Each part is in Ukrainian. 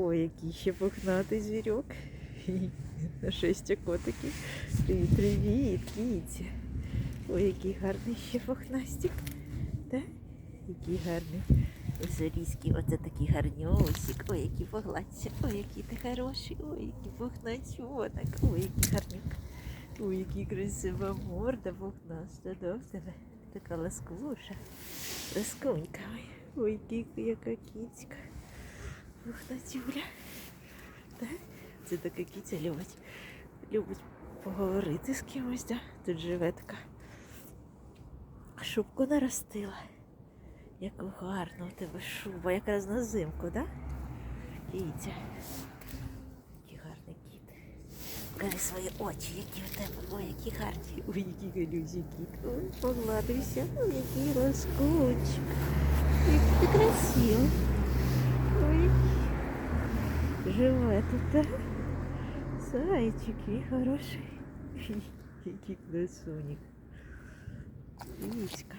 Ой, який ще пухнатий звірок. На шесті котиків. Привіт, привіт, кіті. Ой, який гарний ще пухнастик. Так? Який гарний. Зарізький, оце такий гарньосик. Ой, який погладся. Ой, який ти хороший. Ой, який пухначонок. Ой, який гарнюк. Ой, який красива морда пухнаста, да, в тебе? Така ласкуша. Ласкунька. Ой, ой, яка кіцька. Пухнатюля. Так? Це така кіця любить. Любить поговорити з кимось, да? Тут живе така. Шубку наростила. Яку гарну у тебе шуба, якраз на зимку, да? Кітя. Який гарний кіт. Покажи свої очі, які у тебе. Ой, які гарні. Ой, який галюзі кіт. Ой, погладився. Ой, який лоскунчик. Який ти красивий. Живе тут, так? Зайчик, який хороший. Який красунік. Віська.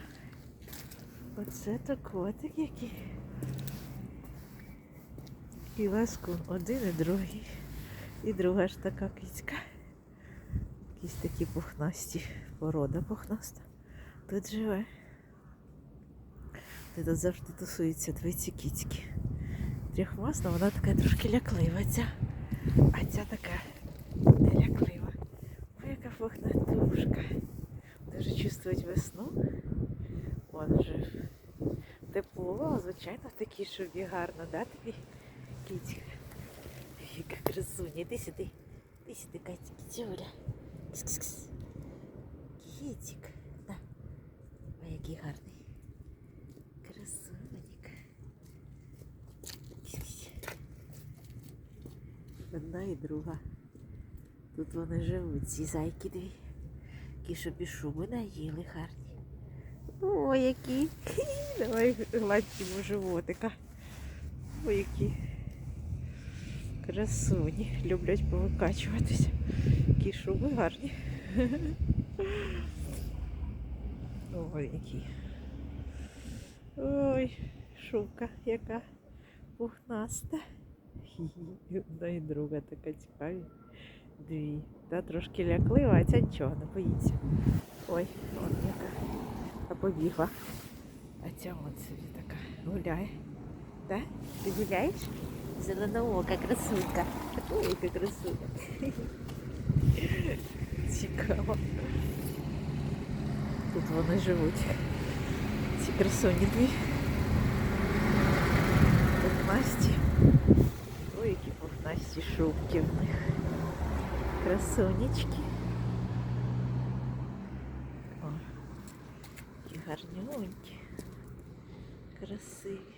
Оце то котик який. І ласку один і другий. І друга ж така кицька. Якісь такі пухнасті, порода пухнаста. Тут живе. Тут завжди тусуються дві ці кіцьки. Трьохмасна, вона така трошки ляклива ця. А ця така не ляклива. Ой, яка пухнатушка. Дуже чувствують весну. Вон вже тепло, звичайно, в такій шубі гарно, да, тобі кітька? Яка красуня, іди сюди. Іди сюди, Катя, кітюля. Кс-кс-кс. Кітик. На. Ой, який гарний. Красунник. Кс-кс. Одна і друга. Тут вони живуть, ці зайки дві. Які собі шуби наїли гарні. О, які. Давай гладь животика. Ой, які красуні. Люблять повикачуватися. Які шуби гарні. Ой, які. Ой, шубка яка пухнаста. Хі-хі. Одна і друга така цікаві. Дві. Та трошки ляклива, а ця нічого не боїться. Ой, от яка. Та побігла. А ця от собі така гуляє. Да? Ти гуляєш? Зеленоока красунька. Ой, яка красуня. Цікаво. Тут вони живуть. Ці красуні дві. Пухнасті. Ой, які пухнасті шубки в них. Красунечки. О, які гарнюнькі. Красиві.